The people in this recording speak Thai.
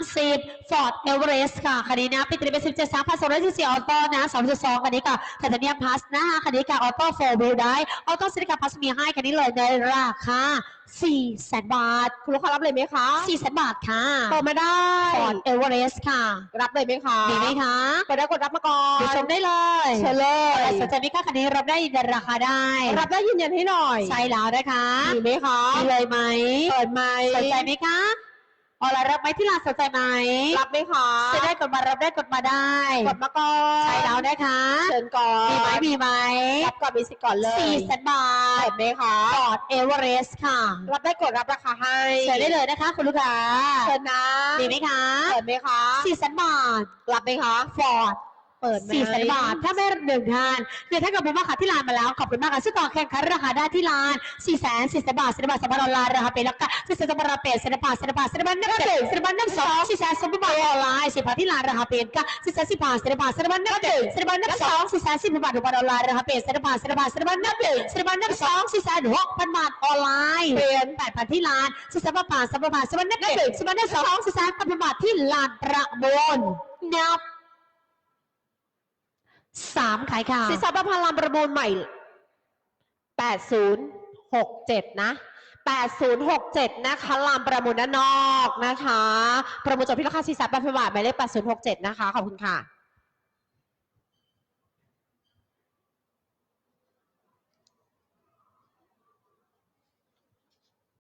30 Ford Everest ค่ะ คันนี้นะปิดตรีเป็น17 3 2 4 4ออโต้นะ2.2 คันนี้ค่ะไทเทเนียมพลัสนะคะคันนี้ค่ะออโต้โฟร์วิลได้ออโต้ซิลิกาพลัสมีให้คันนี้เลยในราคา4แสนบาท คุณลูกค้ารับเลยไหมคะ4แสนบาทค่ะโทรมาได้ Ford Everest ค่ะ รับเลยไหมคะมีไหมคะกดได้กดรับมาก่อนไปชมได้เลยเชิญเลยใครสนใจไหมคะคันนี้รับได้ในราคาได้ รับได้ยืนยันให้หน่อย ใช่แล้วนะคะมีไหมคะมีเลยไหมเปิดไหมสนใจไหมคะ ออลรับไหมที่ร้านสนใจไหมรับไหมคะจะได้กดมารับได้กดมาได้กดมาก่อนใช่แล้วนะคะเชิญก่อนมีไหมมีไหมรับก่อนมีสิทธิ์ก่อนเลยสี่แสนบาทเปิดไหมคะฟอร์ดเอเวอเรสต์ค่ะ รับได้กดรับราคาให้เชิญได้เลยนะคะ คุณลูกค้าเชิญนะมีไหมคะเปิดไหมคะสี่แสนบาทรับไหมคะฟอร์ด เปิดไหม สี่แสนบาท ถ้าไม่หนึ่งทานคือถ้าเกิดเป็นว่าขาที่ร้านมาแล้ว ขอบคุณมากค่ะซึ่งต่อแข่งขันราคาได้ที่ร้านสี่แสนสี่แสนบาทสิบบาทสำหรับออนไลน์ราคาเป็นราคาสี่แสนสำหรับเป็ดสิบบาทสิบบาทสิบบาทนับเด็กสิบบาทนับสองสี่แสนสำหรับบาทออนไลน์สิบบาทที่ร้านราคาเป็นก็สี่แสนสิบบาทสิบบาทสิบบาทนับเด็กสิบบาทนับสองสี่แสนสิบบาทอุปกรณ์ออนไลน์ราคาเป็นสิบบาทสิบบาทสิบบาทนับเด็กสิบบาทนับสองสี่แสนหกพันบาทออนไลน์เป็นแปดพันที่ร้านสี่แสนบาทสำหรับบาทสิบบาทนับเด็กสิบบาทนับสองสี่แสนพันบาทที่ร้านประมูลนับามขายค่ะสินทรัพย์ประพันธ์ลำประมูลใหม่8067นะ8067 นะคะลำประมูลด้านนอกนะคะ ประมูลจบที่ราคาสินทรัพย์ประพันธ์หมายเลข8067 นะคะ ขอบคุณค่ะ